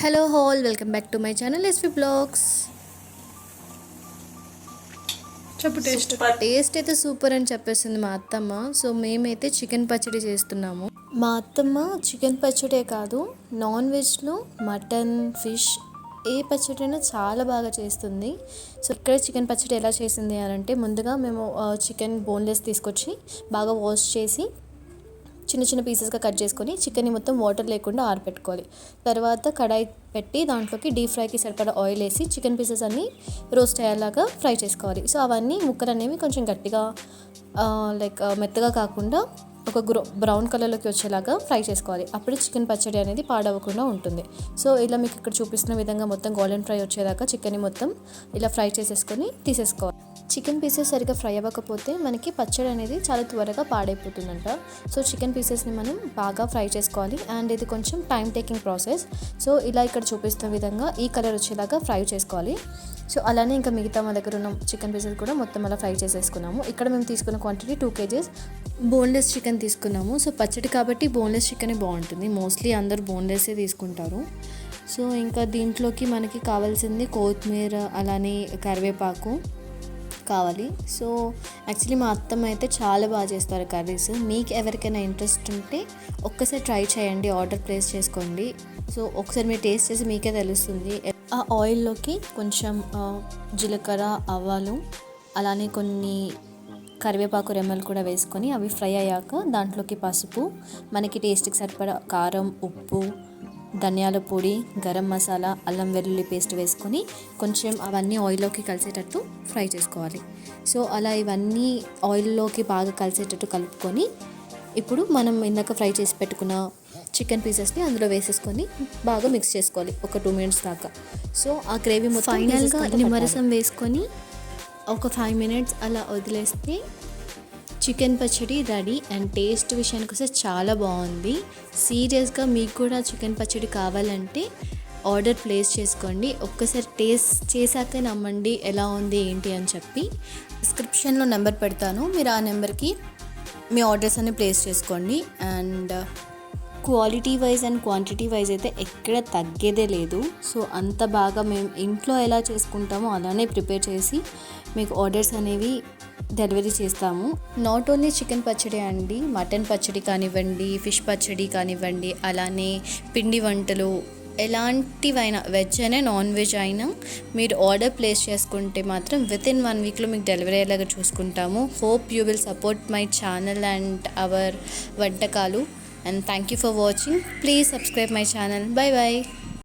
Hello whole welcome back to my channel SV blogs చెప్పు taste taste అయితే super అని చెప్పేసింది మా అత్తమ్మ. సో మేమైతే చికెన్ పచ్చడి చేస్తున్నాము. మా అత్తమ్మ చికెన్ పచ్చడే కాదు నాన్ వెజ్లో మటన్ ఫిష్ ఏ పచ్చడి అయినా చాలా బాగా చేస్తుంది. సో ఇక్కడ చికెన్ పచ్చడి ఎలా చేసింది అని అంటే ముందుగా మేము చికెన్ బోన్లెస్ తీసుకొచ్చి బాగా వాష్ చేసి చిన్న చిన్న పీసెస్గా కట్ చేసుకొని చికెన్ని మొత్తం వాటర్ లేకుండా ఆరబెట్టుకోవాలి తర్వాత కడాయి పెట్టి దాంట్లోకి డీప్ ఫ్రైకి సరిపడా ఆయిల్ వేసి చికెన్ పీసెస్ అన్నీ రోస్ట్ అయ్యేలాగా ఫ్రై చేసుకోవాలి. సో అవన్నీ ముక్కలు అనేవి కొంచెం గట్టిగా లైక్ మెత్తగా కాకుండా ఒక గ్రో బ్రౌన్ కలర్లోకి వచ్చేలాగా ఫ్రై చేసుకోవాలి. అప్పుడు చికెన్ పచ్చడి అనేది పాడవకుండా ఉంటుంది. సో ఇలా మీకు ఇక్కడ చూపిస్తున్న విధంగా మొత్తం గోల్డెన్ ఫ్రై వచ్చేదాకా చికెన్ని మొత్తం ఇలా ఫ్రై చేసేసుకొని తీసేసుకోవాలి. చికెన్ పీసెస్ సరిగ్గా ఫ్రై అవ్వకపోతే మనకి పచ్చడి అనేది చాలా త్వరగా పాడైపోతుందంట. సో చికెన్ పీసెస్ని మనం బాగా ఫ్రై చేసుకోవాలి. అండ్ ఇది కొంచెం టైం టేకింగ్ ప్రాసెస్. సో ఇలా ఇక్కడ చూపిస్తున్న విధంగా ఈ కలర్ వచ్చేలాగా ఫ్రై చేసుకోవాలి. సో అలానే ఇంకా మిగతా మా దగ్గర ఉన్న చికెన్ పీసెస్ కూడా మొత్తం అలా ఫ్రై చేసేసుకున్నాము. ఇక్కడ మేము తీసుకున్న quantity two KGs. Boneless chicken తీసుకున్నాము. సో పచ్చడి కాబట్టి బోన్లెస్ చికెనే బాగుంటుంది. మోస్ట్లీ అందరు బోన్లెస్సే తీసుకుంటారు. సో ఇంకా దీంట్లోకి మనకి కావాల్సింది కొత్తిమీర అలానే కరివేపాకు. కావాలి. సో యాక్చువల్లీ మా అత్తమ్మ అయితే చాలా బాగా చేస్తారు కర్రీస్. మీకు ఎవరికైనా ఇంట్రెస్ట్ ఉంటే ఒక్కసారి ట్రై చేయండి ఆర్డర్ ప్లేస్ చేసుకోండి. సో ఒకసారి మీరు టేస్ట్ చేసి మీకే తెలుస్తుంది. ఆ ఆయిల్లోకి కొంచెం జీలకర్ర ఆవాలు అలానే కొన్ని కరివేపాకు రెమ్మలు కూడా వేసుకొని అవి ఫ్రై అయ్యాక దాంట్లోకి పసుపు మనకి టేస్ట్కి సరిపడా కారం ఉప్పు ధనియాల పొడి గరం మసాలా అల్లం వెల్లుల్లి పేస్ట్ వేసుకొని కొంచెం అవన్నీ ఆయిల్లోకి కలిసేటట్టు ఫ్రై చేసుకోవాలి. సో అలా ఇవన్నీ ఆయిల్లోకి బాగా కలిసేటట్టు కలుపుకొని ఇప్పుడు మనం ఇందాక ఫ్రై చేసి పెట్టుకున్న చికెన్ పీసెస్ని అందులో వేసేసుకొని బాగా మిక్స్ చేసుకోవాలి ఒక టూ మినిట్స్ దాకా. సో ఆ గ్రేవీ మొత్తం ఫైనల్గా నిమ్మరసం వేసుకొని ఒక ఫైవ్ మినిట్స్ అలా వదిలేస్తే చికెన్ పచ్చడి రెడీ అండ్ టేస్ట్ విషయానికి వస్తే చాలా బాగుంది. సీరియస్గా మీకు కూడా చికెన్ పచ్చడి కావాలంటే ఆర్డర్ ప్లేస్ చేసుకోండి. ఒక్కసారి టేస్ట్ చేశాక నమ్మండి ఎలా ఉంది ఏంటి అని చెప్పి. డిస్క్రిప్షన్లో నెంబర్ పెడతాను. మీరు ఆ నెంబర్కి మీ ఆర్డర్స్ అన్ని ప్లేస్ చేసుకోండి. And quality wise and quantity wise అయితే ఎక్కడ తగ్గేదే లేదు. సో అంత బాగా మేము ఇంట్లో ఎలా చేసుకుంటామో అలానే ప్రిపేర్ చేసి మీకు ఆర్డర్స్ అనేవి డెలివరీ చేస్తాము. నాట్ ఓన్లీ చికెన్ పచ్చడి అండి మటన్ పచ్చడి కానివ్వండి ఫిష్ పచ్చడి కానివ్వండి అలానే పిండి వంటలు ఎలాంటివైనా వెజ్ అయినా నాన్ వెజ్ అయినా మీరు ఆర్డర్ ప్లేస్ చేసుకుంటే మాత్రం విత్ ఇన్ వన్ వీక్లో మీకు డెలివరీ అయ్యేలాగా చూసుకుంటాము. Hope you will support my channel and our వంటకాలు. and thank you for watching. Please subscribe my channel. Bye bye